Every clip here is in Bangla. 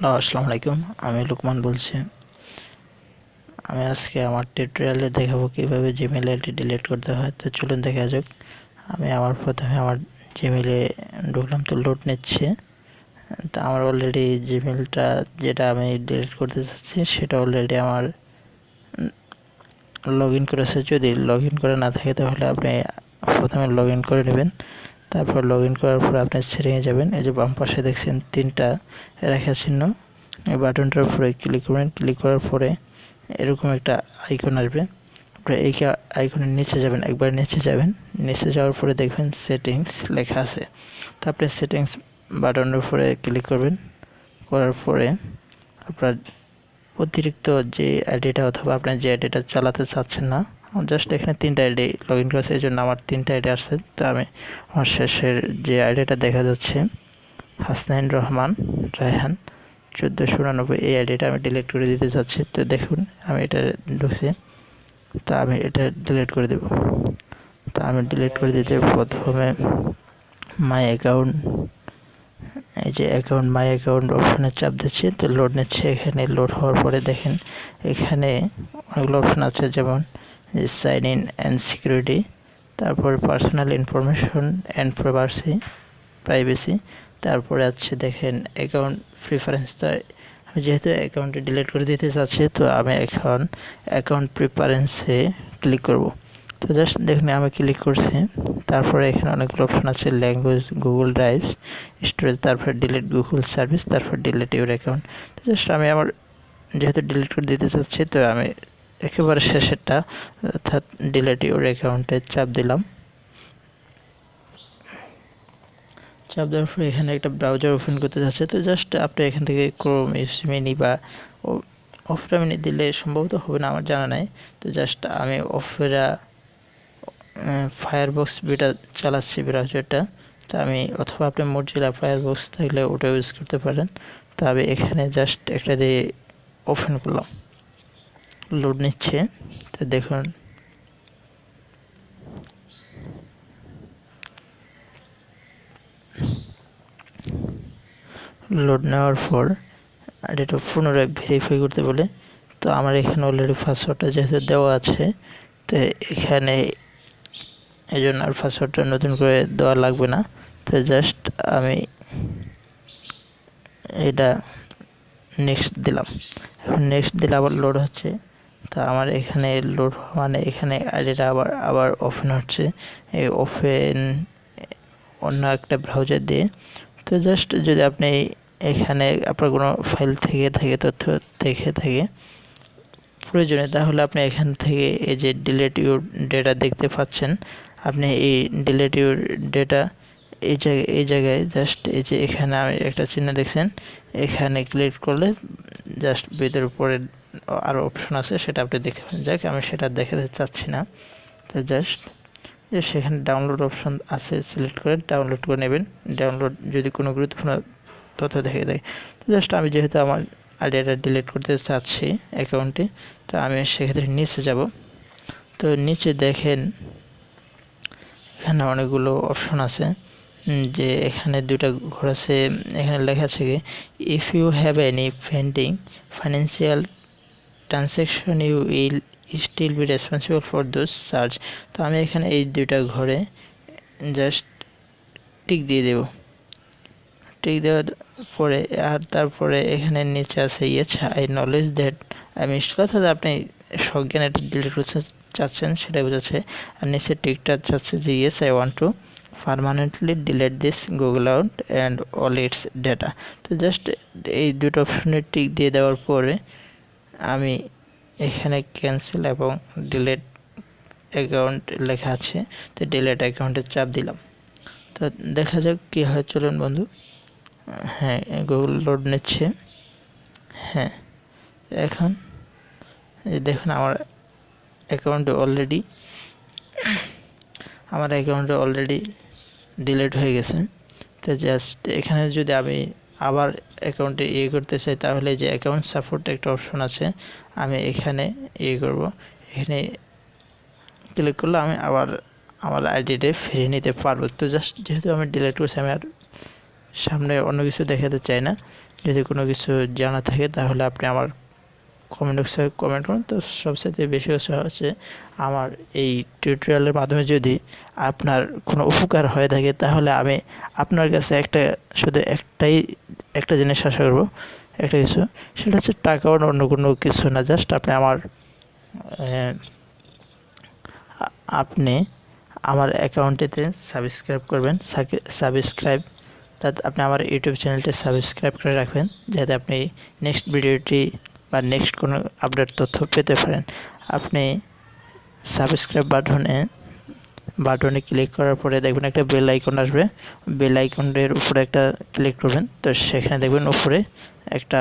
হ্যালো, আসসালামু আলাইকুম। আমি লুকমান বলছি। আমি আজকে আমার টিউটোরিয়ালে দেখাবো কীভাবে জিমেল আইডি ডিলিট করতে হয়। তো চলুন দেখা যাক। আমি আমার প্রথমে আমার জিমেলে ঢুকলাম, তো লোড নিচ্ছে। তা আমার অলরেডি জিমেলটা যেটা আমি ডিলিট করতে চাচ্ছি, সেটা অলরেডি আমার লগ ইন করেছে। যদি লগ ইন করে না থাকে, তাহলে আপনি প্রথমে লগ ইন করে নেবেন। তারপর লগ ইন করার পর আপনি সেটিংয়ে যাবেন। এই যে বাম পাশে দেখছেন তিনটা রেখা চিহ্ন। এই বাটনটার উপরে ক্লিক করবেন। ক্লিক করার পরে এরকম একটা আইকন আসবে। আপনি এই আইকনের নিচে যাবেন। একবার নিচে যাবেন। নিচে যাওয়ার পরে দেখবেন সেটিংস লেখা আছে। তো আপনি সেটিংস বাটনের উপরে ক্লিক করবেন। করার পরে আপনার অতিরিক্ত যে আইডিটা অথবা আপনার যে আইডিটা চালাতে চাচ্ছেন না জাস্ট এখানে তিনটা আইডি লগ ইন করেছে, এই জন্য আমার তিনটা আইডি আসছে। তো আমি আমার শেষের যে আইডিটা দেখা যাচ্ছে, হাসনাইন রহমান, রায়হান চোদ্দোশো উনানব্বই এই আইডিটা আমি ডিলিট করে দিতে চাচ্ছি। তো দেখুন, আমি এটা ঢুকছি। তো আমি এটা ডিলিট করে দেব। তা আমি ডিলিট করে দিতে প্রথমে মাই অ্যাকাউন্ট এই যে অ্যাকাউন্ট মাই অ্যাকাউন্ট অপশানে চাপ দিচ্ছি। তো লোড নিচ্ছে, এখানে লোড হওয়ার পরে দেখেন, এখানে অনেকগুলো অপশান আছে, যেমন সাইন ইন অ্যান্ড সিকিউরিটি তারপর personal information and privacy privacy তারপরে আছে দেখেন অ্যাকাউন্ট প্রিফারেন্স তো আমি যেহেতু অ্যাকাউন্টে ডিলিট করে দিতে চাচ্ছি, তো আমি এখন অ্যাকাউন্ট প্রিফারেন্সে ক্লিক করব। তো জাস্ট দেখুন আমি ক্লিক করছি, তারপরে এখানে অনেকগুলো অপশন আছে ল্যাঙ্গুয়েজ গুগল ড্রাইভ স্টোরেজ তারপরে ডিলিট গুগল সার্ভিস তারপর ডিলিট ইউর অ্যাকাউন্ট তো জাস্ট আমি আমার যেহেতু ডিলিট করে দিতে চাচ্ছি, তো আমি একেবারে শেষেরটা, অর্থাৎ ডিলেট ইউর অ্যাকাউন্টে চাপ দিলাম। চাপ দেওয়ার পরে এখানে একটা ব্রাউজার ওপেন করতে যাচ্ছে। তো জাস্ট আপনি এখান থেকে ক্রোম মিনি বা অফরা মিনি দিলে সম্ভবত হবে না, আমার জানা নাই। তো জাস্ট আমি অফেরা ফায়ারবক্স বিটা চালাচ্ছি ব্রাউজারটা তো আমি, অথবা আপনি মোটজিলা ফায়ারবক্স থাকলে ওটা ইউজ করতে পারেন। তো আমি এখানে জাস্ট একটা দিয়ে ওপেন করলাম। লোড নিচ্ছে, তো দেখুন। লোড নেওয়ার পর, আর এটা পুনরায় ভেরিফাই করতে বলে, তো আমার এখানে অলরেডি পাসওয়ার্ডটা যেহেতু দেওয়া আছে, তো এখানে এই জন্য আর পাসওয়ার্ডটা নতুন করে দেওয়া লাগবে না। তো জাস্ট আমি এটা নেক্সট দিলাম। এখন নেক্সট দিলে আবার লোড হচ্ছে। তা আমার এখানে লোড মানে এখানে আইডিটা আবার আবার ওপেন হচ্ছে। এই ওপেন অন্য একটা ব্রাউজার দিয়ে। তো জাস্ট যদি আপনি এখানে আপনার কোনো ফাইল থেকে, থাকে তথ্য দেখে, থাকে প্রয়োজনে, তাহলে আপনি এখান থেকে এই যে ডিলেট ইউর ডেটা দেখতে পাচ্ছেন। আপনি এই ডিলেট ইউর ডেটা এই জায়গায় এই জায়গায় জাস্ট এই যে এখানে আমি একটা চিহ্ন দেখছেন, এখানে ক্লিক করলে জাস্ট ভিতর উপরে আরও অপশন আছে, সেটা আপনি দেখে যাক, আমি সেটা দেখাতে চাচ্ছি না। তো জাস্ট যে সেখানে ডাউনলোড অপশন আছে সিলেক্ট করে ডাউনলোড করে নেবেন। ডাউনলোড যদি কোনো গুরুত্বপূর্ণ তথ্য দেখে দেয়। তো জাস্ট আমি যেহেতু আমার আইডিয়াটা ডিলিট করতে চাচ্ছি অ্যাকাউন্টে তো আমি সেক্ষেত্রে নিচে যাব। তো নিচে দেখেন, এখানে অনেকগুলো অপশন আছে। যে এখানে দুটা ঘর আছে, এখানে লেখা আছে কি if you have any pending financial transaction you will still be responsible for those charge তো আমি এখানে এই দুইটা ঘরে জাস্ট টিক দিয়ে দেব। টিক দেওয়ার পরে, আর তারপরে এখানে নিচে আছে yes I knowledge that I আমি অর্থাৎ আপনি সজ্ঞান এটা ডিলিট করতে চাচ্ছেন, সেটাই বোঝাচ্ছে। আর নিচে টিকটা চাচ্ছে যে yes I want to permanently delete this Google out and all its data তো জাস্ট এই দুটো অপশনে টিক দিয়ে দেওয়ার পরে আমি এখানে ক্যান্সেল এবং ডিলেট অ্যাকাউন্ট লেখা আছে। তো ডিলেট অ্যাকাউন্টে চাপ দিলাম। তো দেখা যাক কী হয়। চলুন বন্ধু। হ্যাঁ গুগল লোড নিচ্ছে। হ্যাঁ এখন দেখুন আমার অ্যাকাউন্টে অলরেডি আমার অ্যাকাউন্টে অলরেডি ডিলিট হয়ে গেছে। তো জাস্ট এখানে যদি আমি আবার অ্যাকাউন্টে ইয়ে করতে চাই, তাহলে যে অ্যাকাউন্ট সাপোর্ট একটা অপশন আছে, আমি এখানে ইয়ে করব। এখানে ক্লিক করলে আমি আবার আমার আইডিটা ফিরিয়ে নিতে পারব। তো জাস্ট যেহেতু আমি ডিলিট করছি, আমি আর সামনে অন্য কিছু দেখাতে চাই না। যদি কোনো কিছু জানা থাকে, তাহলে আপনি আমার কমেন্ট বক্সে কমেন্ট করুন। তো সবচেয়ে বেশি হচ্ছে আমার এই টিউটোরিয়ালের মাধ্যমে যদি আপনার কোনো উপকার হয়ে থাকে, তাহলে আমি আপনার কাছে একটা, শুধু একটাই, একটা জিনিস আশা করব, একটা কিছু, সেটা হচ্ছে টাকা অন্য কোনো কিছু না জাস্ট আপনি আমার আপনি আমার অ্যাকাউন্টেতে সাবস্ক্রাইব করবেন। সাবস্ক্রাইব তাতে আপনি আমার ইউটিউব চ্যানেলটি সাবস্ক্রাইব করে রাখবেন, যাতে আপনি নেক্সট ভিডিওটি বা নেক্সট কোনো আপডেট তথ্য পেতে পারেন, আপনি সাবস্ক্রাইব বাটনে বাটনে ক্লিক করার পরে দেখবেন একটা বেল আইকন আসবে। বেল আইকনের উপরে একটা ক্লিক করবেন, তো সেখানে দেখবেন উপরে একটা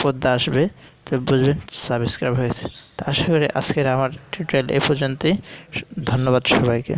পর্দা আসবে, তো বুঝবেন সাবস্ক্রাইব হয়েছে। তো আশা করি আজকের আমার টিউটোরিয়াল এ পর্যন্তই। ধন্যবাদ সবাইকে।